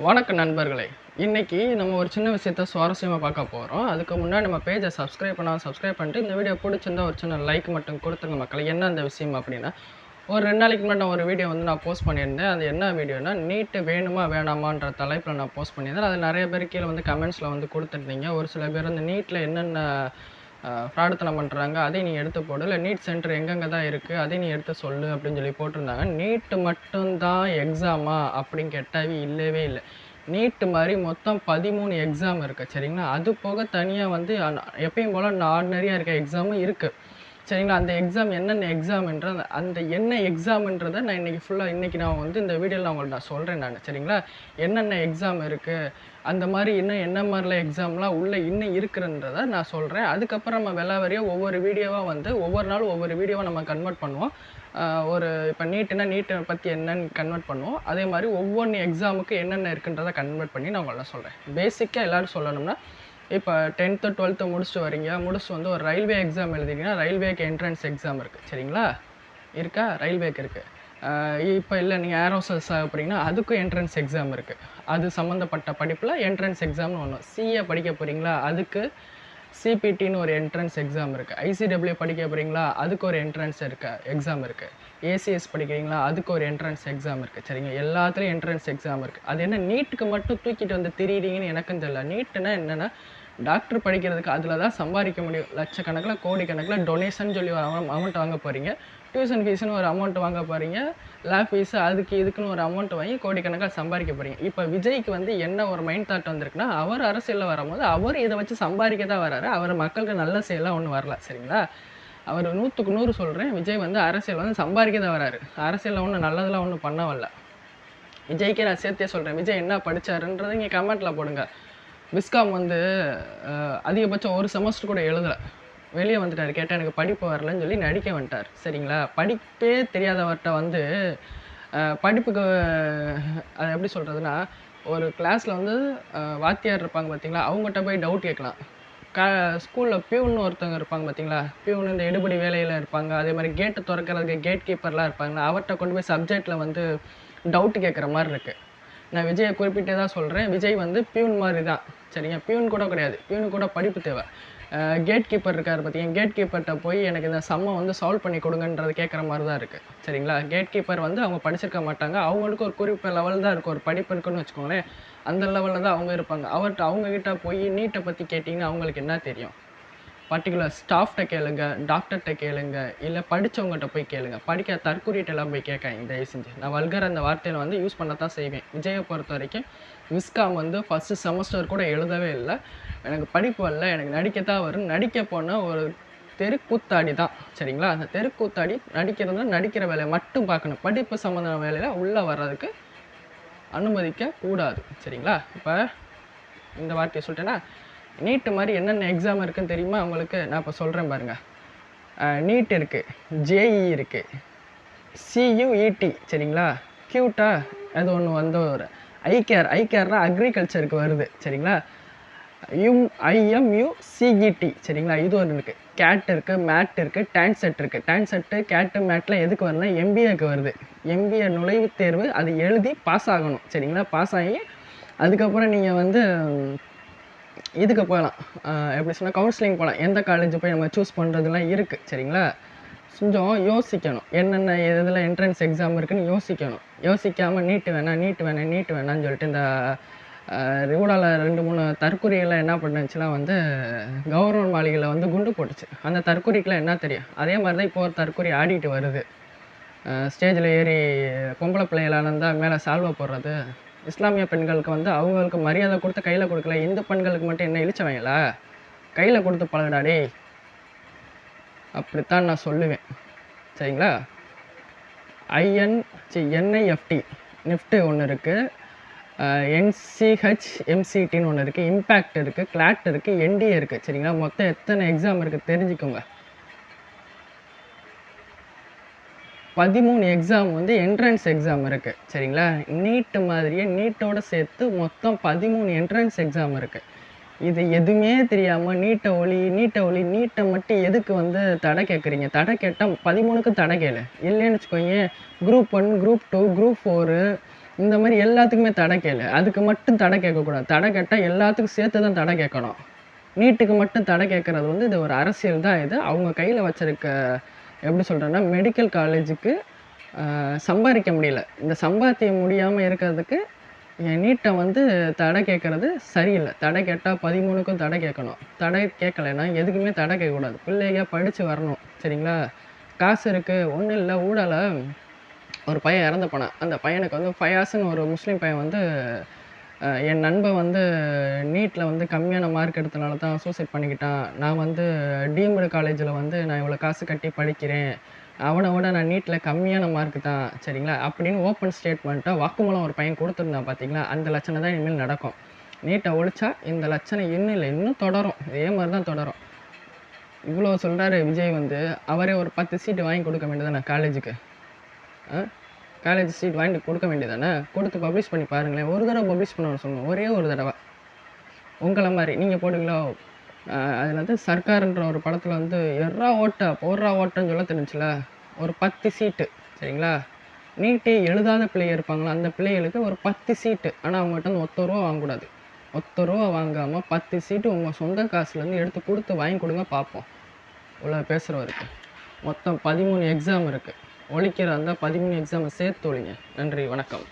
வணக்கம் நண்பர்களே. இன்னைக்கு நம்ம ஒரு சின்ன விஷயத்த சுவாரஸ்யமாக பார்க்க போகிறோம் அதுக்கு முன்னாடி நம்ம பேஜை சப்ஸ்கிரைப் பண்ணால் சப்ஸ்கிரைப் பண்ணிட்டு இந்த வீடியோ பிடிச்சிருந்தா ஒரு சின்ன லைக் மட்டும் கொடுத்துருங்க மக்களை. என்ன அந்த விஷயம் அப்படின்னா ஒரு ரெண்டு நாளைக்கு முன்னாடி நான் ஒரு வீடியோ வந்து நான் போஸ்ட் பண்ணியிருந்தேன். அது என்ன வீடியோனா நீட்டு வேணுமா வேணாமான்ற தலைப்பில் நான் போஸ்ட் பண்ணியிருந்தேன். அது நிறைய பேர் கீழே வந்து கமெண்ட்ஸில் வந்து கொடுத்துருந்தீங்க. ஒரு சில பேர் வந்து நீட்டில் என்னென்ன ஃப்ராடுத்தனம் பண்ணுறாங்க அதையும் நீ எடுத்து போடு. இல்லை நீட் சென்டர் எங்கெங்கே தான் இருக்குது அதை நீ எடுத்து சொல்லு அப்படின்னு சொல்லி போட்டிருந்தாங்க. நீட்டு மட்டும்தான் எக்ஸாமா அப்படின்னு கேட்டாவே இல்லவே இல்லை. நீட்டு மாதிரி மொத்தம் பதிமூணு எக்ஸாம் இருக்குது சரிங்களா? அது போக தனியாக வந்து எப்பயும் போல் ஆர்டினரியாக இருக்க எக்ஸாமும் இருக்குது சரிங்களா? அந்த எக்ஸாம் என்னென்ன எக்ஸாம்ன்ற அந்த- அந்த என்ன எக்ஸாம்ன்றதை நான் இன்றைக்கி ஃபுல்லாக இன்றைக்கி நான் வந்து இந்த வீடியோவில் அவங்கள்ட்ட நான் சொல்கிறேன் நான் சரிங்களா? என்னென்ன எக்ஸாம் இருக்குது அந்த மாதிரி இன்னும் என்ன மாதிரிலாம் எக்ஸாம்லாம் உள்ளே இன்னும் இருக்குன்றதை நான் சொல்கிறேன் அதுக்கப்புறம் நம்ம விளாவரியாக ஒவ்வொரு வீடியோவாக வந்து ஒவ்வொரு நாளும் ஒவ்வொரு வீடியோவாக நம்ம கன்வெர்ட் பண்ணுவோம். ஒரு இப்போ நீட்டுனா நீட்டை பற்றி என்னன்னு கன்வெர்ட் பண்ணுவோம். அதே மாதிரி ஒவ்வொன்று எக்ஸாமுக்கு என்னென்ன இருக்குன்றதை கன்வெர்ட் பண்ணி நான் உங்கள்ட்ட சொல்கிறேன் பேசிக்காக எல்லோரும் சொல்லணும்னா இப்போ டென்த்து டுவெல்த்து முடிச்சுட்டு வரீங்க முடிச்சுட்டு வந்து ஒரு ரயில்வே எக்ஸாம் எழுதிங்கன்னா ரயில்வேக்கு என்ட்ரன்ஸ் எக்ஸாம் இருக்குது சரிங்களா? இருக்கா? ரயில்வேக்கு இருக்குது இப்போ இல்லை நீங்கள் ஏரோசஸ் போகிறீங்கன்னா அதுக்கும் என்ட்ரன்ஸ் எக்ஸாம் இருக்குது அது சம்மந்தப்பட்ட படிப்பில் என்ட்ரன்ஸ் எக்ஸாம்னு ஒன்று சிஏ படிக்க போகிறீங்களா அதுக்கு சிபிடின்னு ஒரு என்ட்ரன்ஸ் எக்ஸாம் இருக்குது ஐசிடபிள்யூ படிக்க போகிறீங்களா அதுக்கு ஒரு என்ட்ரன்ஸ் இருக்க எக்ஸாம் இருக்குது ஏசிஎஸ் படிக்கிறீங்களா? அதுக்கு ஒரு என்ட்ரன்ஸ் எக்ஸாம் இருக்குது சரிங்க? எல்லாத்துலேயும் என்ட்ரன்ஸ் எக்ஸாம் இருக்குது அது என்ன நீட்டுக்கு மட்டும் தூக்கிட்டு வந்து திரியிறீங்கன்னு எனக்கும் தெரியல. நீட்டுனா என்னென்னா டாக்டர் படிக்கிறதுக்கு அதில் தான் சம்பாதிக்க முடியும். லட்சக்கணக்கில் கோடிக்கணக்கில் டொனேஷன் சொல்லி ஒரு அமௌண்ட் வாங்க போகிறீங்க டியூஷன் ஃபீஸ்னு ஒரு அமௌண்ட் வாங்க போகிறீங்க லேப் ஃபீஸு அதுக்கு இதுக்குன்னு ஒரு அமௌண்ட் வாங்கி கோடிக்கணக்கில் சம்பாதிக்க போகிறீங்க இப்போ விஜய்க்கு வந்து என்ன ஒரு மைண்ட் தாட் வந்திருக்குன்னா அவர் அரசியலில் வரும்போது அவர் இதை வச்சு சம்பாதிக்க தான் வராரு. அவர் மக்களுக்கு நல்ல செயலாக ஒன்றும் வரல சரிங்களா? அவர் நூற்றுக்கு நூறு சொல்கிறேன் விஜய் வந்து அரசியல் வந்து சம்பாதிக்க தான் வராரு. அரசியலில் ஒன்றும் நல்லதெல்லாம் ஒன்றும் பண்ண வரல. விஜய்க்கே நான் சேர்த்தே சொல்கிறேன் விஜய் என்ன படிச்சாருன்றதை இங்கே கமெண்ட்டில் போடுங்க. விஸ்காம் வந்து அதிகபட்சம் ஒரு செமஸ்டர் கூட எழுதலை. வெளியே வந்துட்டார். கேட்டால் எனக்கு படிப்பு வரலன்னு சொல்லி நடிக்க வந்துட்டார். சரிங்களா? படிப்பே தெரியாதவர்கிட்ட வந்து படிப்புக்கு அது எப்படி சொல்கிறதுனா ஒரு கிளாஸில் வந்து வாத்தியார் இருப்பாங்க பார்த்தீங்களா அவங்ககிட்ட போய் டவுட் கேட்கலாம். க ஸ்கூலில் பியூன்னு ஒருத்தவங்க இருப்பாங்க பார்த்தீங்களா பியூன் இந்த எடுபடி வேலையில் இருப்பாங்க. அதே மாதிரி கேட்டு திறக்கிறதுக்கு கேட் கீப்பர்லாம் இருப்பாங்க. அவர்கிட்ட கொண்டு போய் சப்ஜெக்டில் வந்து டவுட் கேட்குற மாதிரி இருக்குது நான் விஜயை குறிப்பிட்டே தான் சொல்கிறேன் விஜய் வந்து பியூன் மாதிரி தான் சரிங்க பியூன் கூட கிடையாது. பியூனு கூட படிப்பு தேவை. கேட் கீப்பர் இருக்கார் பார்த்தீங்க கேட் கீப்பர்கிட்ட போய் எனக்கு இந்த சம்மை வந்து சால்வ் பண்ணி கொடுங்கன்றது கேட்குற மாதிரி தான் இருக்குது சரிங்களா? கேட் கீப்பர் வந்து அவங்க படிச்சிருக்க மாட்டாங்க. அவங்களுக்கு ஒரு குறிப்பிட்ட லெவல் தான் இருக்கும். ஒரு படிப்பு இருக்குன்னு வச்சுக்கோங்களேன். அந்த லெவலில் தான் அவங்க இருப்பாங்க. அவர்கிட்ட அவங்கக்கிட்ட போய் நீட்டை பற்றி கேட்டிங்கன்னா அவங்களுக்கு என்ன தெரியும்? பர்டிகுலர் ஸ்டாஃப்ட்ட கேளுங்க டாக்டர்கிட்ட கேளுங்க இல்லை படித்தவங்ககிட்ட போய் கேளுங்க. படிக்க தற்கூறிட்டெல்லாம் போய் கேட்காங்க தயவு செஞ்சு. நான் வல்கர் அந்த வார்த்தையில் வந்து யூஸ் பண்ண தான் செய்வேன். விஜயை பொறுத்த வரைக்கும் விஸ்காம் வந்து ஃபஸ்ட்டு செமஸ்டர் கூட எழுதவே இல்லை. எனக்கு படிப்பு வரல எனக்கு நடிக்கத்தான் வரும். நடிக்க போனால் ஒரு தெருக்கூத்தாடி தான் சரிங்களா? அந்த தெருக்கூத்தாடி நடிக்கிறது நடிக்கிற வேலையை மட்டும் பார்க்கணும். படிப்பு சம்மந்தமான வேலையில் உள்ளே வர்றதுக்கு அனுமதிக்க கூடாது சரிங்களா? இப்போ இந்த வார்த்தையை சொல்லிட்டேன்னா நீட்டு மாதிரி என்னென்ன எக்ஸாம் இருக்குன்னு தெரியுமா? உங்களுக்கு நான் இப்போ சொல்கிறேன் பாருங்கள் நீட் இருக்குது ஜேஇ இருக்குது சியூஇடி சரிங்களா? க்யூட்டா அது ஒன்று வந்து ஒரு ஐகேர் ஐகேர்னா அக்ரிகல்ச்சருக்கு வருது சரிங்களா? யும் ஐஎம்யூ சிஇடி சரிங்களா? இது ஒன்று இருக்குது கேட் இருக்குது மேட் இருக்குது டான்செட் இருக்குது டான்செட்டு கேட்டு மேட்லாம் எதுக்கு வருதுன்னா எம்பிஏக்கு வருது. எம்பிஏ நுழைவுத் தேர்வு அது எழுதி பாஸ் ஆகணும் சரிங்களா? பாஸ் ஆகி அதுக்கப்புறம் நீங்கள் வந்து இதுக்கு போகலாம். எப்படி சொன்னால் கவுன்சிலிங் போகலாம். எந்த காலேஜ் போய் நம்ம சூஸ் பண்ணுறதுலாம் இருக்குது சரிங்களா? கொஞ்சம் யோசிக்கணும். என்னென்ன இதில் என்ட்ரன்ஸ் எக்ஸாம் இருக்குன்னு யோசிக்கணும். யோசிக்காமல் நீட்டு வேணாம் நீட்டு வேணாம் நீட்டு வேணாம்னு சொல்லிட்டு இந்த ரிவுடாவில் ரெண்டு மூணு தற்கொலைகள்லாம் என்ன பண்ணுச்சுன்னா வந்து கவர்மெண்ட் மாளிகையில் வந்து குண்டு போட்டுச்சு. அந்த தற்கொலைக்கெலாம் என்ன தெரியும்? அதே மாதிரி தான் இப்போ ஒரு தற்கொலை ஆடிட்டு வருது. ஸ்டேஜில் ஏறி பொம்பளை பிள்ளைகளாக இருந்தால் மேலே சால்வை போடுறது இஸ்லாமிய பெண்களுக்கு வந்து அவங்களுக்கு மரியாதை கொடுத்து கையில் கொடுக்கல. இந்து பெண்களுக்கு மட்டும் என்ன இழிச்சவங்களா கையில் கொடுத்து பழகுடா அப்படித்தான் நான் சொல்லுவேன். சரிங்களா? ஐஎன் சி என்ஐஎஃப்டி நிஃப்டி ஒன்று இருக்குது என்சிஹெச் எம்சிடின்னு ஒன்று இருக்குது இம்பேக்ட் இருக்குது கிளாட் இருக்குது என்டிஏ இருக்குது சரிங்களா? மொத்தம் எத்தனை எக்ஸாம் இருக்குது தெரிஞ்சுக்கோங்க. பதிமூணு எக்ஸாம் வந்து என்ட்ரன்ஸ் எக்ஸாம் இருக்குது சரிங்களா? நீட்டு மாதிரியே நீட்டோடு சேர்த்து மொத்தம் பதிமூணு என்ட்ரன்ஸ் எக்ஸாம் இருக்குது இது எதுவுமே தெரியாமல் நீட்டை ஒளி நீட்டை ஒளி நீட்டை மட்டும் எதுக்கு வந்து தடை கேட்குறீங்க தடை கேட்டால் பதிமூணுக்கு தடை கேளு. இல்லைன்னு வச்சுக்கோங்க group one group two group four இந்த மாதிரி எல்லாத்துக்குமே தடை கேளு. அதுக்கு மட்டும் தடை கேட்கக்கூடாது. தடை கேட்டால் எல்லாத்துக்கும் சேர்த்து தான் தடை கேட்கணும். நீட்டுக்கு மட்டும் தடை கேட்குறது வந்து இது ஒரு அரசியல் தான் இது. அவங்க கையில் வச்சிருக்க எப்படி சொல்கிறேன்னா மெடிக்கல் காலேஜுக்கு சம்பாதிக்க முடியல. இந்த சம்பாத்தியம் முடியாமல் இருக்கிறதுக்கு என் நீட்டை வந்து தடை கேட்குறது சரியில்லை. தடை கேட்டால் பதிமூணுக்கும் தடை கேட்கணும். தடை கேட்கலைன்னா எதுக்குமே தடை கேட்கக்கூடாது. பிள்ளைங்க படித்து வரணும். சரிங்களா? காசு இருக்குது ஒன்றும் இல்லை ஊடலை ஒரு பையன் இறந்து போனான். அந்த பையனுக்கு வந்து ஃபயாஸ்ன்னு ஒரு முஸ்லீம் பையன் வந்து என் நண்பன் வந்து நீட்டில் வந்து கம்மியான மார்க் எடுத்தனால தான் சூசைட் பண்ணிக்கிட்டான். நான் வந்து டீம்டு காலேஜில் வந்து நான் இவ்வளோ காசு கட்டி படிக்கிறேன். அவனை விட நான் நீட்டில் கம்மியான மார்க் தான் சரிங்களா? அப்படின்னு ஓப்பன் ஸ்டேட்மெண்ட்டாக வாக்குமூலம் ஒரு பையன் கொடுத்துருந்தான் பார்த்தீங்களா அந்த லட்சணம் தான் இனிமேல் நடக்கும். நீட்டை ஒழிச்சா இந்த லட்சணம் இன்னும் இல்லை இன்னும் தொடரும். இதே மாதிரி தான் தொடரும். இவ்வளோ சொல்கிறாரு விஜய் வந்து. அவரே ஒரு பத்து சீட்டு வாங்கி கொடுக்க வேண்டியதானே காலேஜுக்கு காலேஜ் சீட் வாங்கிட்டு கொடுக்க வேண்டியதானே கொடுத்து பப்ளிஷ் பண்ணி பாருங்களேன். ஒரு தடவை பப்ளிஷ் பண்ண சொல்லுங்கள் ஒரே ஒரு தடவை. உங்களை மாதிரி. நீங்கள் போடுவீங்களோ அதில் வந்து சர்க்காருன்ற ஒரு படத்தில் வந்து எர்ரா ஓட்டை போடுறா ஓட்டன்னு சொல்ல தெரிஞ்சுல ஒரு பத்து சீட்டு சரிங்களா? நீட்டே எழுதாத பிள்ளைங்க இருப்பாங்களா? அந்த பிள்ளைகளுக்கு ஒரு பத்து சீட்டு ஆனால் அவங்ககிட்ட வந்து ஒத்த ரூபா வாங்கக்கூடாது. ஒத்த ரூபா வாங்காமல் பத்து சீட்டு உங்கள் சொந்த காசுலேருந்து எடுத்து கொடுத்து வாங்கி கொடுங்க பார்ப்போம். இவ்வளோ பேசுகிறவருக்கு மொத்தம் பதிமூணு எக்ஸாம் இருக்குது ஒழிக்கிறதா இருந்தால் பதிமூணு எக்ஸாமை சேர்த்து ஒழிங்க. நன்றி வணக்கம்.